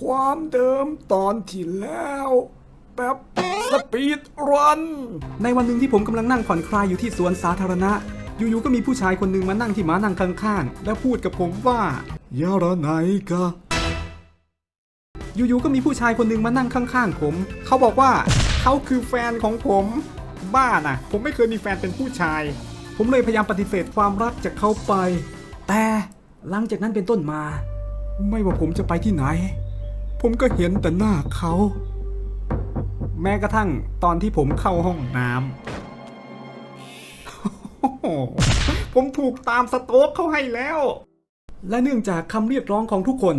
ความเดิมตอนที่แล้วแบบสปีดรัน ในวันหนึ่งที่ผมกำลังนั่งผ่อนคลายอยู่ที่สวนสาธารณะ อยู่ๆก็มีผู้ชายคนหนึ่งมานั่งที่ม้านั่งข้างๆ แล้วพูดกับผมว่ายาระไหนกะ อยู่ๆก็มีผู้ชายคนหนึ่งมานั่งข้างๆ ผม เขาบอกว่าเขาคือแฟนของผม บ้านะผมไม่เคยมีแฟนเป็นผู้ชาย ผมเลยพยายามปฏิเสธความรักจากเขาไป แต่หลังจากนั้นเป็นต้นมา ไม่ว่าผมจะไปที่ไหน ผมก็เห็นแต่หน้าเขา แม้กระทั่งตอนที่ผมเข้าห้องน้ำ ผมถูกตามสโต๊กเขาให้แล้ว และเนื่องจากคำเรียกร้องของทุกคน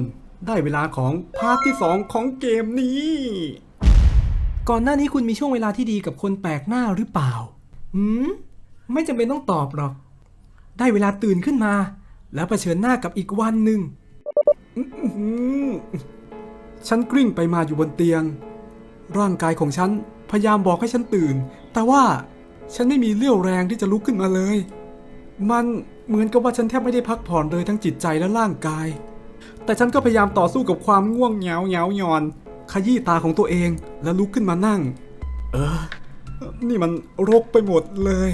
ได้เวลาของพาร์ทที่ 2 ของเกมนี้ ก่อนหน้านี้คุณมีช่วงเวลาที่ดีกับคนแปลกหน้าหรือเปล่า หืม ไม่จำเป็นต้องตอบหรอก ได้เวลาตื่นขึ้นมา แล้วเผชิญหน้ากับอีกวันหนึ่ง ฉันกลิ้งไปมาอยู่บนเตียง ร่างกายของฉันพยายามบอกให้ฉันตื่น แต่ว่าฉันไม่มีเรี่ยวแรงที่จะลุกขึ้นมาเลย มันเหมือนกับว่าฉันแทบไม่ได้พักผ่อนเลยทั้งจิตใจและร่างกาย แต่ฉันก็พยายามต่อสู้กับความง่วงเหงาเหงาหยอน ขยี้ตาของตัวเองแล้วลุกขึ้นมานั่ง เออ นี่มันรกไปหมดเลย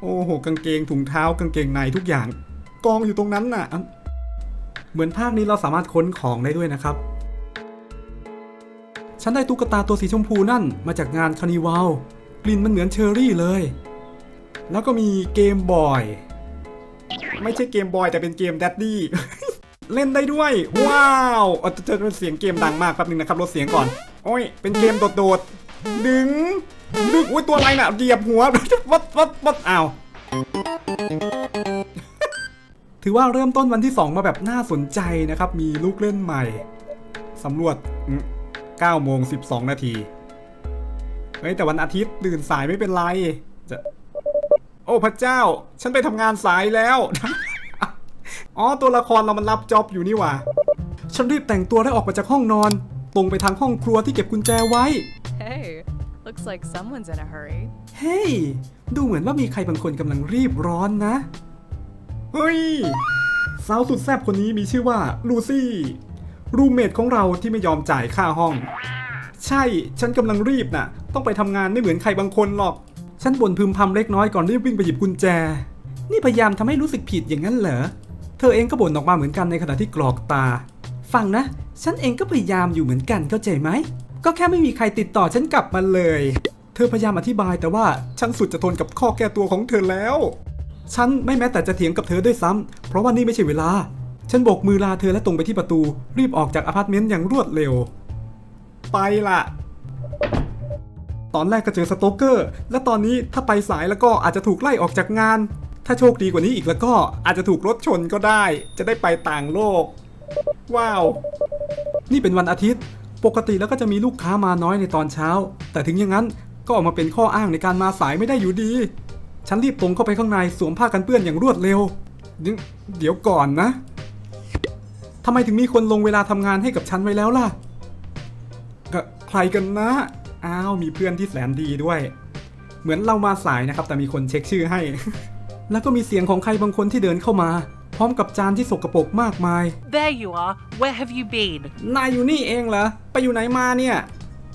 โอ้โหกางเกงถุงเท้ากางเกงในทุกอย่าง กองอยู่ตรงนั้นน่ะ เหมือนภาคนี้เราสามารถค้นของได้ด้วยนะครับ ฉันได้ตุ๊กตาตัวสีชมพูนั่นมาจากงานคานิวัลกลิ่นมันเหมือนเชอร์รี่เลย แล้วก็มีเกมบอย ไม่ใช่เกมบอยแต่เป็นเกมแดดดี้เล่นได้ด้วย ว้าวเออจะจะเสียงเกมดังมากแป๊บนึงนะครับลดเสียงก่อน โอ้ย เป็นเกมโดดๆดึง ดึงอุ้ยตัวอะไรน่ะเหยียบหัววัดวัดวัดอ้าว ถือว่าเริ่มต้นวันที่ 2 มาแบบน่าสนใจนะครับ มีลูกเล่นใหม่สำรวจ 9โมง12 นาที เฮ้ย แต่วันอาทิตย์ตื่นสายไม่เป็นไร จะ โอ้พระเจ้า ฉันไปทำงานสายแล้ว อ๋อ ตัวละครเรามันรับจ็อบอยู่นี่หว่า ฉันรีบแต่งตัวและออกมาจากห้องนอน ตรงไปทางห้องครัวที่เก็บกุญแจไว้ Hey, looks like someone's in a hurry. เฮ้ย ดูเหมือนว่ามีใครบางคนกำลังรีบร้อนนะ เฮ้ย สาวสุดแซ่บคนนี้มีชื่อว่าลูซี่ รูเมทของเราที่ไม่ยอมจ่ายค่าห้อง ใช่ ฉันกำลังรีบน่ะ ต้องไปทำงานไม่เหมือนใครบางคนหรอก ฉันบ่นพึมพำเล็กน้อยก่อนรีบวิ่งไปหยิบกุญแจ นี่พยายามทำให้รู้สึกผิดอย่างนั้นเหรอ เธอเองก็บ่นออกมาเหมือนกันในขณะที่กรอกตา ฟังนะ ฉันเองก็พยายามอยู่เหมือนกันเข้าใจไหม ก็แค่ไม่มีใครติดต่อฉันกลับมาเลย เธอพยายามอธิบายแต่ว่าฉันสุดจะทนกับข้อแก้ตัวของเธอแล้ว ฉันไม่แม้แต่จะเถียงกับเธอด้วยซ้ำเพราะว่านี่ไม่ใช่เวลา ฉันโบกมือลาเธอและตรงไปที่ประตู รีบออกจากอพาร์ตเมนต์อย่างรวดเร็ว ไปล่ะตอนแรกก็เจอสโตเกอร์ และตอนนี้ถ้าไปสายแล้วก็อาจจะถูกไล่ออกจากงาน ถ้าโชคดีกว่านี้อีกแล้วก็อาจจะถูกรถชนก็ได้ จะได้ไปต่างโลก ว้าว นี่เป็นวันอาทิตย์ ปกติแล้วก็จะมีลูกค้ามาน้อยในตอนเช้า แต่ถึงอย่างนั้นก็ออกมาเป็นข้ออ้างในการมาสายไม่ได้อยู่ดี ฉันรีบตรงเข้าไปข้างในสวมผ้ากันเปื้อนอย่างรวดเร็ว เดี๋ยวก่อนนะ ทำไมถึงมีคนลงเวลาทำงานให้กับฉันไว้แล้วล่ะก็ใครกันนะ อ้าว มีเพื่อนที่แสนดีด้วย เหมือนเรามาสายนะครับ แต่มีคนเช็คชื่อให้ แล้วก็มีเสียงของใครบางคนที่เดินเข้ามา พร้อมกับจานที่สกปรกมากมาย There you are. Where have you been? นายอยู่นี่เองเหรอ ไปอยู่ไหนมาเนี่ย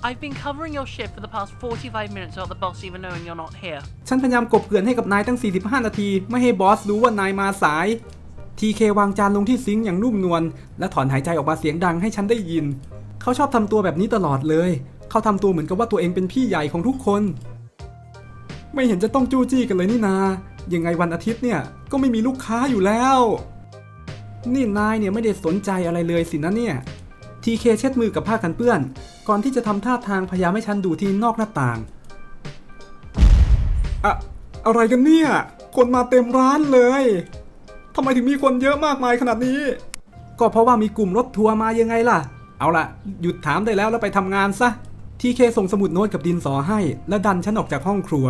I've been covering your shift for the past 45 minutes without the boss even knowing you're not here. ฉันพยายามกบเกลื่อนให้กับนายตั้ง 45 นาที ไม่ให้บอสรู้ว่านายมาสาย ทีเควางจานลงที่ซิงค์อย่างนุ่มนวลและถอนหายใจออกมาเสียงดังให้ฉันได้ยิน เขาชอบทำตัวแบบนี้ตลอดเลย เขาทำตัวเหมือนกับว่าตัวเองเป็นพี่ใหญ่ของทุกคน ไม่เห็นจะต้องจู้จี้กันเลยนี่นา ยังไงวันอาทิตย์เนี่ยก็ไม่มีลูกค้าอยู่แล้ว นี่นายเนี่ยไม่ได้สนใจอะไรเลยสินะเนี่ยทีเคเช็ดมือกับผ้ากันเปื้อน ก่อนที่จะทำท่าทางพยายามให้ฉันดูที่นอกหน้าต่าง อะอะไรกันเนี่ย คนมาเต็มร้านเลย ทำไมถึงมีคนเยอะมากมายขนาดนี้ ก็เพราะว่ามีกลุ่มรถทัวร์มายังไงล่ะ เอาล่ะ หยุดถามได้แล้วแล้วไปทำงานซะ ทีเคส่งสมุดโน้ตกับดินสอให้ และดันฉันออกจากห้องครัว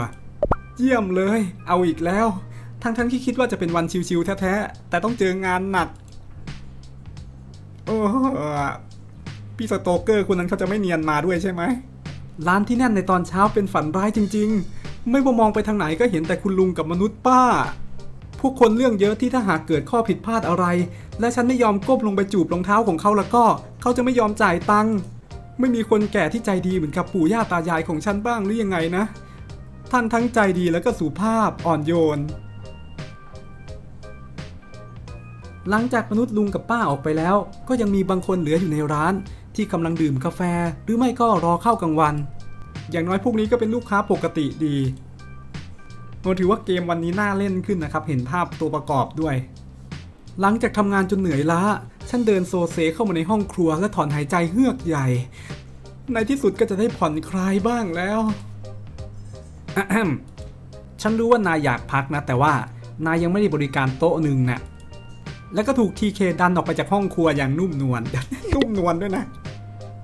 เยี่ยมเลย เอาอีกแล้ว ทั้งทั้งที่คิดว่าจะเป็นวันชิวๆแท้ๆ แต่ต้องเจองานหนักเออพี่สโตเกอร์คนนั้นเขาจะไม่เนียนมาด้วยใช่ไหม ร้านที่แน่นในตอนเช้าเป็นฝันร้ายจริง ๆ ไม่ว่ามองไปทางไหนก็เห็นแต่คุณลุงกับมนุษย์ป้า พวกคนเรื่องเยอะที่ถ้าหากเกิดข้อผิดพลาดอะไร และฉันไม่ยอมก้มลงไปจูบรองเท้าของเขาแล้วก็ เขาจะไม่ยอมจ่ายตังค์ไม่มีคนแก่ที่ใจดีเหมือนกับปู่ย่าตายายของฉันบ้างหรือยังไงนะ ท่านทั้งใจดีแล้วก็สุภาพอ่อนโยน หลังจากมนุษย์ลุงกับป้าออกไปแล้ว ก็ยังมีบางคนเหลืออยู่ในร้าน ที่กำลังดื่มกาแฟ หรือไม่ก็รอเข้ากลางวัน อย่างน้อยพวกนี้ก็เป็นลูกค้าปกติดี ผมถือว่าเกมวันนี้น่าเล่นขึ้นนะครับ เห็นภาพตัวประกอบด้วย หลังจากทำงานจนเหนื่อยล้า ฉันเดินโซเซเข้ามาในห้องครัวและถอนหายใจเฮือกใหญ่ ในที่สุดก็จะได้ผ่อนคลายบ้างแล้ว ฉันรู้ว่านายอยากพักนะ แต่ว่านายยังไม่ได้บริการโต๊ะหนึ่งน่ะแล้วก็ถูกทีเคดันออกไปจากห้องครัวอย่างนุ่มนวล นุ่มนวลด้วยนะ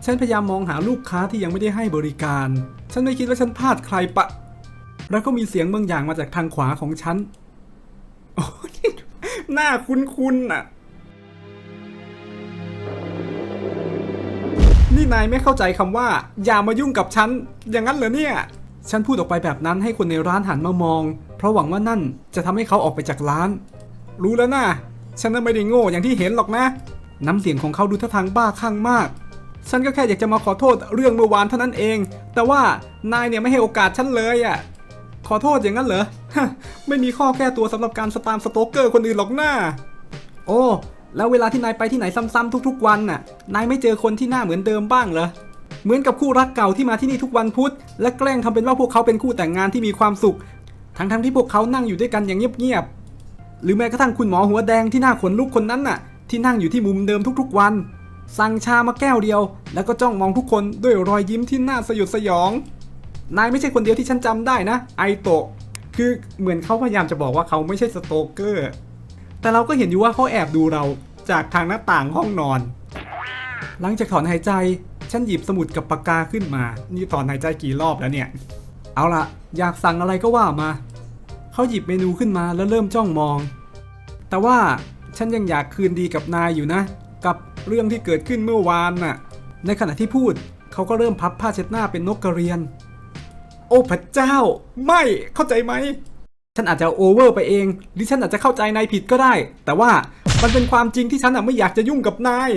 ฉันพยายามมองหาลูกค้าที่ยังไม่ได้ให้บริการ ฉันไม่คิดว่าฉันพลาดใครปะ แล้วก็มีเสียงบางอย่างมาจากทางขวาของฉันโอ้นี่หน้าคุ้นๆน่ะ นี่นายไม่เข้าใจคำว่า อย่ามายุ่งกับฉัน อย่างนั้นเหรอเนี่ย ฉันพูดออกไปแบบนั้นให้คนในร้านหันมามอง เพราะหวังว่านั่นจะทำให้เขาออกไปจากร้าน รู้แล้วนะฉันน่ะไม่ได้โง่อย่างที่เห็นหรอกนะ น้ำเสียงของเขาดูท่าทางบ้าคลั่งมาก ฉันก็แค่อยากจะมาขอโทษเรื่องเมื่อวานเท่านั้นเอง แต่ว่านายเนี่ยไม่ให้โอกาสฉันเลยอะ่ะ ขอโทษอย่างนั้นเหรอฮะไม่มีข้อแก้ตัวสำหรับการสตามสโตเกอร์คนอื่นหรอกหน้า โอ้ แล้วเวลาที่นายไปที่ไหนซ้ำๆทุก ๆ วันน่ะ นายไม่เจอคนที่หน้าเหมือนเดิมบ้างเหรอ เหมือนกับคู่รักเก่าที่มาที่นี่ทุกวันพุธ และแกล้งทำเป็นว่าพวกเขาเป็นคู่แต่งงานที่มีความสุข ทั้งๆที่พวกเขานั่งอยู่ด้วยกันอย่างเงียบๆ หรือแม้กระทั่งคุณหมอหัวแดงที่หน้าขนลุกคนนั้นน่ะ ที่นั่งอยู่ที่มุมเดิมทุก ๆ วัน สั่งชามาแก้วเดียว แล้วก็จ้องมองทุกคนด้วยรอยยิ้มที่น่าสยดสยอง นายไม่ใช่คนเดียวที่ฉันจำได้นะ ไอโตะ คือเหมือนเขาพยายามจะบอกว่าเขาไม่ใช่สโตเกอร์ แต่เราก็เห็นอยู่ว่าเขาแอบดูเราจากทางหน้าต่างห้องนอน หลังจากถอนหายใจ ฉันหยิบสมุดกับปากกาขึ้นมา นี่ถอนหายใจกี่รอบแล้วเนี่ย เอาละอยากสั่งอะไรก็ว่ามา เขาหยิบเมนูขึ้นมาแล้วเริ่มจ้องมอง แต่ว่าฉันยังอยากคืนดีกับนายอยู่นะ กับเรื่องที่เกิดขึ้นเมื่อวานน่ะ ในขณะที่พูดเขาก็เริ่มพับผ้าเช็ดหน้าเป็นนกกระเรียน โอ้พระเจ้า ไม่เข้าใจไหม ฉันอาจจะโอเวอร์ไปเอง หรือฉันอาจจะเข้าใจนายผิดก็ได้ แต่ว่ามันเป็นความจริงที่ฉันอะไม่อยากจะยุ่งกับนาย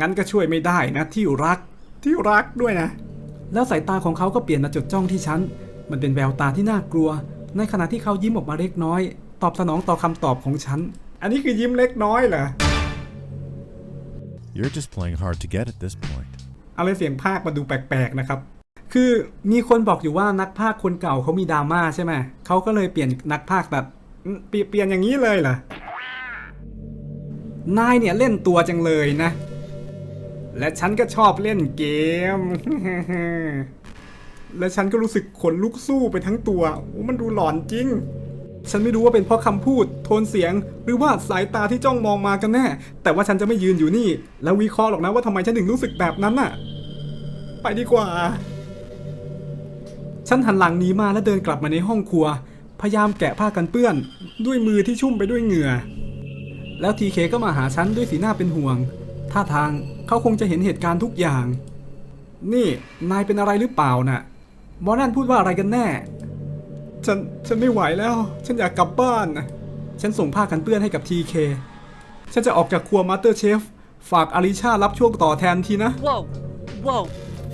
งั้นก็ช่วยไม่ได้นะ ที่รักที่รักด้วยนะ แล้วสายตาของเขาก็เปลี่ยนมาจดจ้องที่ฉัน มันเป็นแววตาที่น่ากลัว ในขณะที่เขายิ้มออกมาเล็กน้อย ตอบสนองต่อคำตอบของฉัน อันนี้คือยิ้มเล็กน้อยเหรอ You're just playing hard to get at this point. อะไรเสียงภาคมาดูแปลกๆนะครับ คือมีคนบอกอยู่ว่านักภาคคนเก่าเขามีดราม่าใช่ไหมเขาก็เลยเปลี่ยนนักภาคแบบเปลี่ยนอย่างนี้เลยเหรอนายเนี่ยเล่นตัวจังเลยนะ และฉันก็ชอบเล่นเกม และฉันก็รู้สึกขนลุกสู้ไปทั้งตัวโอ้มันดูหลอนจริง ฉันไม่รู้ว่าเป็นเพราะคำพูด โทนเสียง หรือว่าสายตาที่จ้องมองมากันแน่ แต่ว่าฉันจะไม่ยืนอยู่นี่ แล้ววิเคราะห์หรอกนะว่าทำไมฉันถึงรู้สึกแบบนั้นน่ะ ไปดีกว่า ฉันหันหลังหนีมาแล้วเดินกลับมาในห้องครัว พยายามแกะผ้ากันเปื้อน ด้วยมือที่ชุ่มไปด้วยเหงื่อ แล้วทีเคก็มาหาฉันด้วยสีหน้าเป็นห่วง ท่าทางเขาคงจะเห็นเหตุการณ์ทุกอย่าง นี่นายเป็นอะไรหรือเปล่าน่ะหมอนั่นพูดว่าอะไรกันแน่ ฉันฉันไม่ไหวแล้ว ฉันอยากกลับบ้านนะฉันส่งผ้ากันเปื้อนให้กับทีเคฉันจะออกจากครัวมาสเตอร์เชฟฝากอลิชารับช่วงต่อแทนทีนะ Whoa, whoa,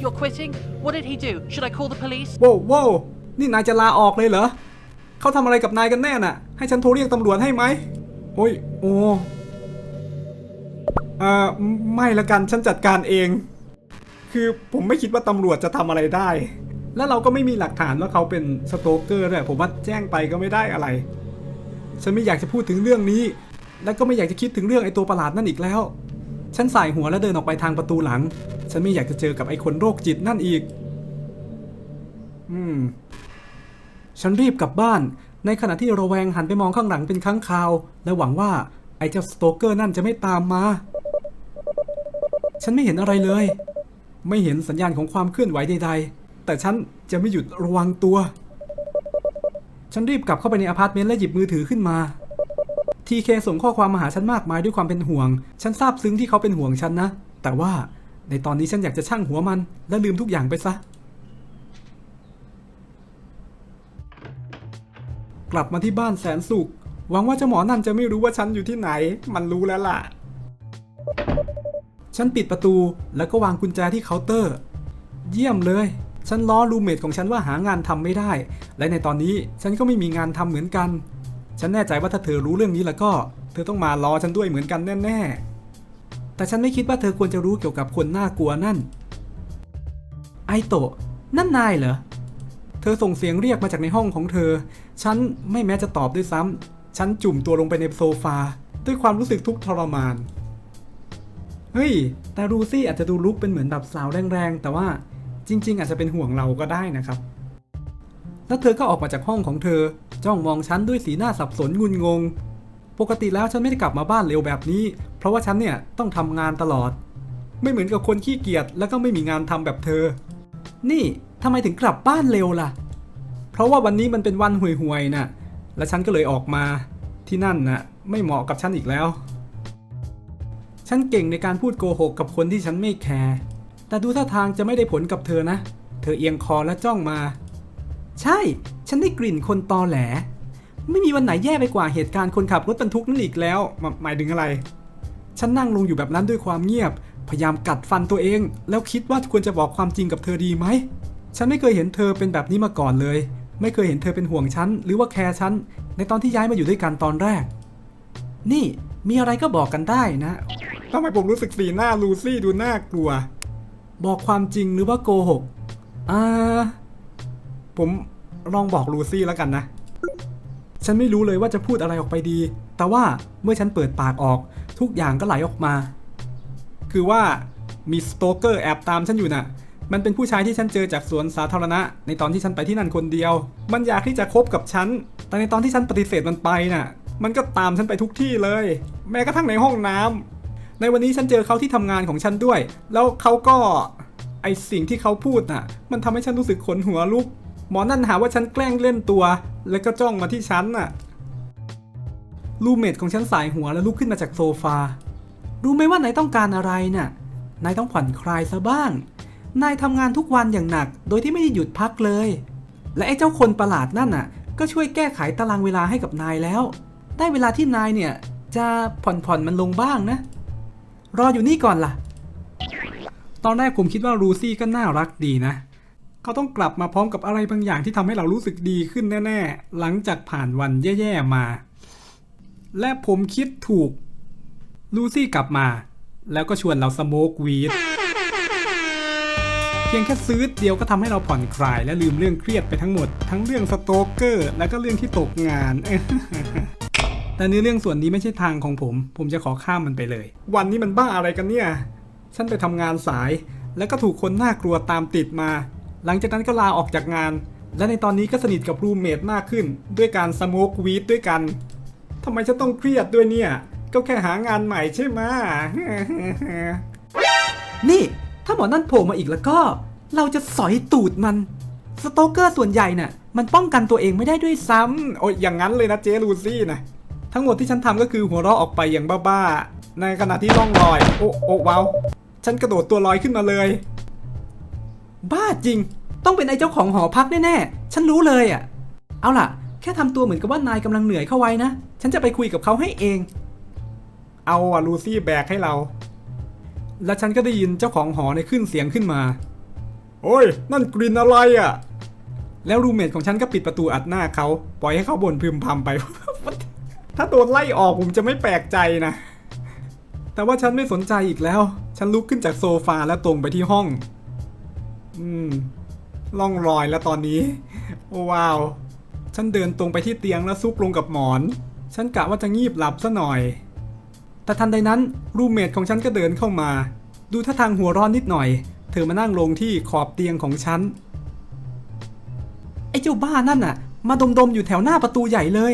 you're quitting? What did he do? Should I call the police? โว้วโว้วนี่นายจะลาออกเลยเหรอ เขาทำอะไรกับนายกันแน่น่ะ ให้ฉันโทรเรียกตำรวจให้ไหมโอ้ย โอ้เอ่อไม่ละกัน ฉันจัดการเอง คือผมไม่คิดว่าตำรวจจะทำอะไรได้ แล้วเราก็ไม่มีหลักฐานว่าเขาเป็นสโตเกอร์ด้วยผมว่าแจ้งไปก็ไม่ได้อะไร ฉันไม่อยากจะพูดถึงเรื่องนี้ และก็ไม่อยากจะคิดถึงเรื่องไอ้ตัวประหลาดนั่นอีกแล้ว ฉันสายหัวแล้วเดินออกไปทางประตูหลัง ฉันไม่อยากจะเจอกับไอ้คนโรคจิตนั่นอีก อืม ฉันรีบกลับบ้าน ในขณะที่ระแวงหันไปมองข้างหลังเป็นครั้งคราว และหวังว่าไอ้เจ้าสโตเกอร์นั่นจะไม่ตามมา ฉันไม่เห็นอะไรเลย ไม่เห็นสัญญาณของความเคลื่อนไหวใดๆ แต่ฉันจะไม่หยุดระวังตัว ฉันรีบกลับเข้าไปในอพาร์ตเมนต์และหยิบมือถือขึ้นมา ทีเคส่งข้อความมาหาฉันมากมายด้วยความเป็นห่วง ฉันซาบซึ้งที่เขาเป็นห่วงฉันนะ แต่ว่าในตอนนี้ฉันอยากจะช่างหัวมัน และลืมทุกอย่างไปซะ กลับมาที่บ้านแสนสุข หวังว่าเจ้าหมอนั่นจะไม่รู้ว่าฉันอยู่ที่ไหน มันรู้แล้วล่ะ ฉันปิดประตูแล้วก็วางกุญแจที่เคาน์เตอร์ เยี่ยมเลย ฉันล้อรูเมทของฉันว่าหางานทำไม่ได้ และในตอนนี้ฉันก็ไม่มีงานทำเหมือนกัน ฉันแน่ใจว่าถ้าเธอรู้เรื่องนี้แล้วก็ เธอต้องมาล้อฉันด้วยเหมือนกันแน่ๆ แต่ฉันไม่คิดว่าเธอควรจะรู้เกี่ยวกับคนน่ากลัวนั่น ไอโตะนั่นนายเหรอ เธอส่งเสียงเรียกมาจากในห้องของเธอ ฉันไม่แม้จะตอบด้วยซ้ำฉันจุ่มตัวลงไปในโซฟา ด้วยความรู้สึกทุกข์ทรมาน เฮ้ย แต่รูซี่อาจจะดูลุกเป็นเหมือนแบบสาวแรงๆ แต่ว่าจริง ๆ อาจจะเป็นห่วงเราก็ได้นะครับ แล้วเธอก็ออกมาจากห้องของเธอ จ้องมองฉันด้วยสีหน้าสับสนงุนงง ปกติแล้วฉันไม่ได้กลับมาบ้านเร็วแบบนี้ เพราะว่าฉันเนี่ยต้องทำงานตลอด ไม่เหมือนกับคนขี้เกียจแล้วก็ไม่มีงานทำแบบเธอ นี่ทำไมถึงกลับบ้านเร็วล่ะ เพราะว่าวันนี้มันเป็นวันห่วยๆน่ะ และฉันก็เลยออกมาที่นั่นน่ะไม่เหมาะกับฉันอีกแล้ว ฉันเก่งในการพูดโกหกกับคนที่ฉันไม่แคร์ แต่ดูท่าทางจะไม่ได้ผลกับเธอนะ เธอเอียงคอและจ้องมา ใช่ ฉันได้กลิ่นคนตอแหล ไม่มีวันไหนแย่ไปกว่าเหตุการณ์คนขับรถบรรทุกนั่นอีกแล้วหมหมายถึงอะไร ฉันนั่งลงอยู่แบบนั้นด้วยความเงียบ พยายามกัดฟันตัวเอง แล้วคิดว่าควรจะบอกความจริงกับเธอดีไหม ฉันไม่เคยเห็นเธอเป็นแบบนี้มาก่อนเลย ไม่เคยเห็นเธอเป็นห่วงฉันหรือว่าแคร์ฉันในตอนที่ย้ายมาอยู่ด้วยกันตอนแรก นี่มีอะไรก็บอกกันได้นะทำไมผมรู้สึกสีหน้าลูซี่ดูน่ากลัว บอกความจริงหรือว่าโกหกอ่าผม ลองบอกลูซี่แล้วกันนะ ฉันไม่รู้เลยว่าจะพูดอะไรออกไปดี แต่ว่าเมื่อฉันเปิดปากออก ทุกอย่างก็ไหลออกมา คือว่ามีสโตเกอร์แอบตามฉันอยู่น่ะ มันเป็นผู้ชายที่ฉันเจอจากสวนสาธารณะ ในตอนที่ฉันไปที่นั่นคนเดียว มันอยากที่จะคบกับฉัน แต่ในตอนที่ฉันปฏิเสธมันไปน่ะ มันก็ตามฉันไปทุกที่เลย แม้กระทั่งในห้องน้ำในวันนี้ฉันเจอเขาที่ทำงานของฉันด้วย แล้วเขาก็ไอสิ่งที่เขาพูดน่ะ มันทำให้ฉันรู้สึกขนหัวลุก หมอนั่นหาว่าฉันแกล้งเล่นตัว แล้วก็จ้องมาที่ฉันน่ะลูเมทของฉันสายหัวแล้วลุกขึ้นมาจากโซฟา รู้ไหมว่านายต้องการอะไรน่ะ นายต้องผ่อนคลายซะบ้าง นายทำงานทุกวันอย่างหนัก โดยที่ไม่ได้หยุดพักเลย และไอ้เจ้าคนประหลาดนั่นน่ะ ก็ช่วยแก้ไขตารางเวลาให้กับนายแล้ว ได้เวลาที่นายเนี่ยจะผ่อนผ่อนมันลงบ้างนะ รออยู่นี่ก่อนล่ะ ตอนแรกผมคิดว่ารูซี่ก็น่ารักดีนะ เขาต้องกลับมาพร้อมกับอะไรบางอย่างที่ทำให้เรารู้สึกดีขึ้นแน่ ๆ หลังจากผ่านวันแย่ๆมา และผมคิดถูก ลูซี่กลับมา แล้วก็ชวนเราสโมกวีดเพียงแค่ซื้อเดียวก็ทำให้เราผ่อนคลาย และลืมเรื่องเครียดไปทั้งหมด ทั้งเรื่องสโตเกอร์ และก็เรื่องที่ตกงานแต่เนื้อเรื่องส่วนนี้ไม่ใช่ทางของผม ผมจะขอข้ามมันไปเลย วันนี้มันบ้าอะไรกันเนี่ย ฉันไปทำงานสาย แล้วก็ถูกคนน่ากลัวตามติดมา หลังจากนั้นก็ลาออกจากงาน และในตอนนี้ก็สนิทกับรูเมทมากขึ้น ด้วยการสโมกวีดด้วยกันทำไมฉันต้องเครียดด้วยเนี่ย ก็แค่หางานใหม่ใช่ไหม นี่ ถ้าหมอนั่นโผล่มาอีกแล้วก็ เราจะสอยตูดมัน สโตเกอร์ส่วนใหญ่น่ะ มันป้องกันตัวเองไม่ได้ด้วยซ้ำโอ้ยอย่างนั้นเลยนะเจลูซี่นะ ทั้งหมดที่ฉันทำก็คือหัวเราะออกไปอย่างบ้าๆ ในขณะที่ล่องลอย โอ้โอ้ว้าว ฉันกระโดดตัวลอยขึ้นมาเลย บ้าจริง ต้องเป็นไอ้เจ้าของหอพักแน่ๆ ฉันรู้เลยอะ เอาล่ะ แค่ทำตัวเหมือนกับว่านายกำลังเหนื่อยเข้าไว้นะ ฉันจะไปคุยกับเขาให้เอง เอาอะลูซี่แบกให้เรา แล้วฉันก็ได้ยินเจ้าของหอในขึ้นเสียงขึ้นมา โอ้ย นั่นกลิ่นอะไรอะ แล้วรูเมทของฉันก็ปิดประตูอัดหน้าเขาปล่อยให้เขาบ่นพึมพำไป ถ้าโดนไล่ออกผมจะไม่แปลกใจนะ แต่ว่าฉันไม่สนใจอีกแล้ว ฉันลุกขึ้นจากโซฟาแล้วตรงไปที่ห้อง อืมล่องรอยแล้วตอนนี้ โอ้ว้าว ฉันเดินตรงไปที่เตียงแล้วซุกลงกับหมอน ฉันกะว่าจะงีบหลับซะหน่อย แต่ทันใดนั้นรูเมทของฉันก็เดินเข้ามา ดูท่าทางหัวร้อนนิดหน่อย เธอมานั่งลงที่ขอบเตียงของฉัน ไอ้เจ้าบ้านั่นน่ะ มาดมๆอยู่แถวหน้าประตูใหญ่เลย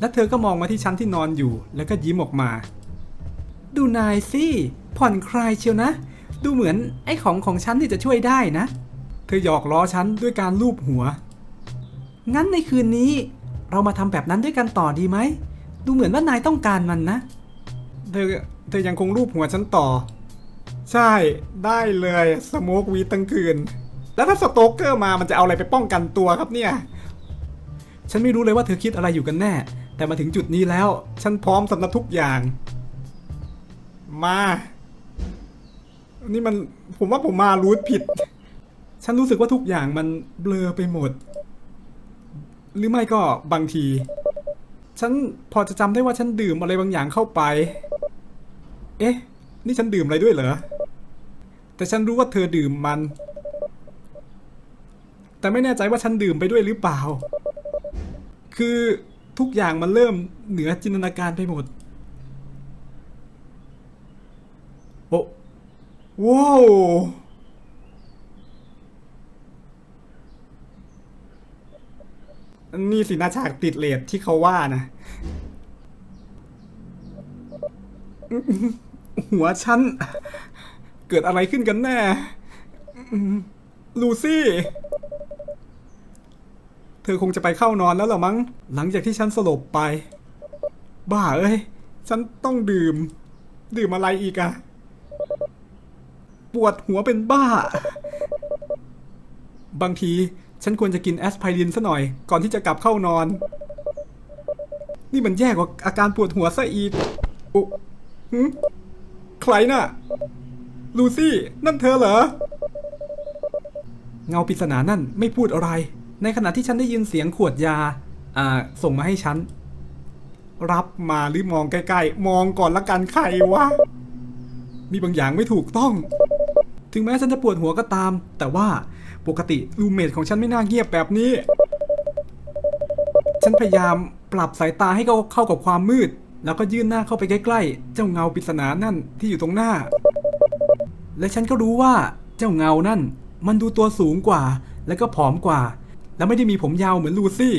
แล้วเธอก็มองมาที่ฉันที่นอนอยู่ แล้วก็ยิ้มออกมา ดูนายสิผ่อนคลายเชียวนะ ดูเหมือนไอ้ของของฉันที่จะช่วยได้นะ เธอหยอกล้อฉันด้วยการลูบหัว งั้นในคืนนี้ เรามาทำแบบนั้นด้วยกันต่อดีไหม ดูเหมือนว่านายต้องการมันนะ เธอเธอยังคงรูปหัวฉันต่อ ใช่ได้เลยสโมกวีตั้งคืน แล้วถ้าสโตเกอร์มามันจะเอาอะไรไปป้องกันตัวครับเนี่ย ฉันไม่รู้เลยว่าเธอคิดอะไรอยู่กันแน่ แต่มาถึงจุดนี้แล้ว ฉันพร้อมสำหรับทุกอย่าง มา นี่มันผมว่าผมมารูทผิด ฉันรู้สึกว่าทุกอย่างมันเบลอไปหมด หรือไม่ก็บางที ฉันพอจะจำได้ว่าฉันดื่มอะไรบางอย่างเข้าไป เอ๊ะ นี่ฉันดื่มอะไรด้วยเหรอ แต่ฉันรู้ว่าเธอดื่มมัน แต่ไม่แน่ใจว่าฉันดื่มไปด้วยหรือเปล่า คือทุกอย่างมันเริ่มเหนือจินตนาการไปหมด โอ้ ว้าวนี่สินาฉากติดเลทที่เขาว่านะ หัวฉัน เกิดอะไรขึ้นกันแน่ ลูซี่ เธอคงจะไปเข้านอนแล้วหรอมั้ง หลังจากที่ฉันสลบไป บ้าเอ้ย ฉันต้องดื่ม ดื่มอะไรอีกอะ ปวดหัวเป็นบ้า บางทีฉันควรจะกินแอสไพรินซะหน่อย ก่อนที่จะกลับเข้านอน นี่มันแย่กว่าอาการปวดหัวซะอีกโอ้หึใครน่ะ ลูซี่ นั่นเธอเหรอ เงาปริศนานั่นไม่พูดอะไร ในขณะที่ฉันได้ยินเสียงขวดยา อ่า ส่งมาให้ฉัน รับมาหรือมองใกล้ๆ มองก่อนละกันใครวะ มีบางอย่างไม่ถูกต้อง ถึงแม้ฉันจะปวดหัวก็ตาม แต่ว่าปกติรูเมทของฉันไม่น่าเงียบแบบนี้ ฉันพยายามปรับสายตาให้เขาเข้ากับความมืด แล้วก็ยื่นหน้าเข้าไปใกล้ๆ เจ้าเงาปริศนานั่นที่อยู่ตรงหน้า และฉันก็รู้ว่าเจ้าเงานั่น มันดูตัวสูงกว่า และก็ผอมกว่า และไม่ได้มีผมยาวเหมือนลูซี่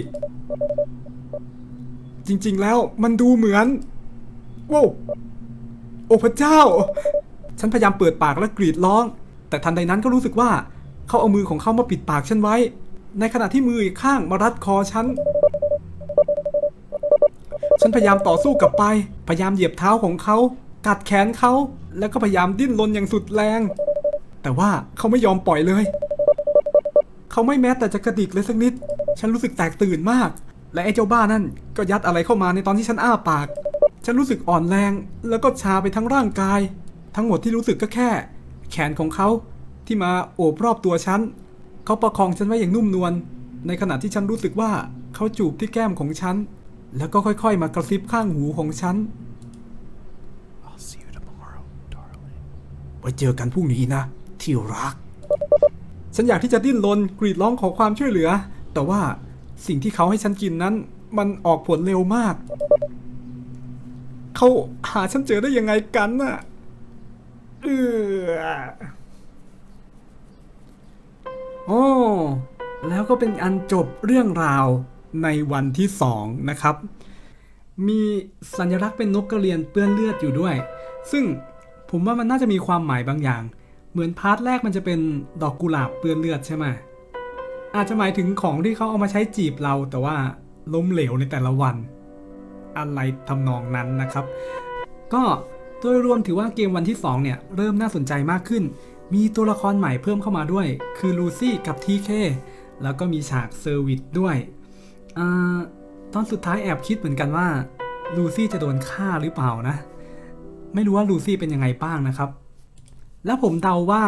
จริงๆแล้วมันดูเหมือนว้าโอ้พระเจ้า ฉันพยายามเปิดปากและกรีดร้อง แต่ทันใดนั้นก็รู้สึกว่าเขาเอามือของเขามาปิดปากฉันไว้ ในขณะที่มืออีกข้างมารัดคอฉัน ฉันพยายามต่อสู้กลับไป พยายามเหยียบเท้าของเขา กัดแขนเขา แล้วก็พยายามดิ้นรนอย่างสุดแรง แต่ว่าเขาไม่ยอมปล่อยเลย เขาไม่แม้แต่จะกระดิกเลยสักนิด ฉันรู้สึกแตกตื่นมาก และไอ้เจ้าบ้านั่นก็ยัดอะไรเข้ามาในตอนที่ฉันอ้าปาก ฉันรู้สึกอ่อนแรง แล้วก็ชาไปทั้งร่างกาย ทั้งหมดที่รู้สึกก็แค่ ขนของเขาที่มาโอบรอบตัวฉัน เขาประคองฉันไว้อย่างนุ่มนวล ในขณะที่ฉันรู้สึกว่าเขาจูบที่แก้มของฉัน แล้วก็ค่อยๆ มากระซิบข้างหูของฉัน I'll see you tomorrow, darling. ไว้เจอกันพรุ่งนี้นะ ที่รัก ฉันอยากที่จะดิ้นรนกรีดร้องขอความช่วยเหลือ แต่ว่าสิ่งที่เขาให้ฉันกินนั้น มันออกผลเร็วมาก เขาหาฉันเจอได้ยังไงกันน่ะ เออโอ้แล้วก็เป็นอันจบเรื่องราวในวันที่สองนะครับ มีสัญลักษณ์เป็นนกกระเรียนเปื้อนเลือดอยู่ด้วย ซึ่งผมว่ามันน่าจะมีความหมายบางอย่าง เหมือนพาร์ทแรกมันจะเป็นดอกกุหลาบเปื้อนเลือดใช่ไหมอาจจะหมายถึงของที่เขาเอามาใช้จีบเราแต่ว่าล้มเหลวในแต่ละวัน อะไรทำนองนั้นนะครับ ก็ โดยรวมถือว่าเกมวันที่ 2 เนี่ย เริ่มน่าสนใจมากขึ้น มีตัวละครใหม่เพิ่มเข้ามาด้วย คือลูซี่กับทีเคแล้วก็มีฉากเซอร์วิสด้วยอาตอนสุดท้ายแอบคิดเหมือนกันว่าลูซี่จะโดนฆ่าหรือเปล่านะ ไม่รู้ว่าลูซี่เป็นยังไงบ้างนะครับ แล้วผมเดาว่า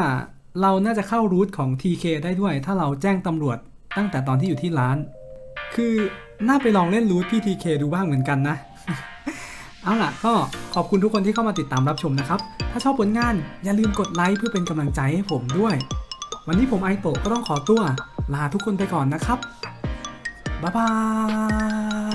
เราน่าจะเข้ารูทของ TK ได้ด้วย ถ้าเราแจ้งตำรวจตั้งแต่ตอนที่อยู่ที่ร้าน คือน่าไปลองเล่นรูทพี่ TK ดูบ้างเหมือนกันนะ เอาล่ะก็ ขอบคุณทุกคนที่เข้ามาติดตามรับชมนะครับ ถ้าชอบผลงานอย่าลืมกดไลค์เพื่อเป็นกำลังใจให้ผมด้วย วันนี้ผมไอโตะก็ต้องขอตัว ลาทุกคนไปก่อนนะครับ บ๊ายบาย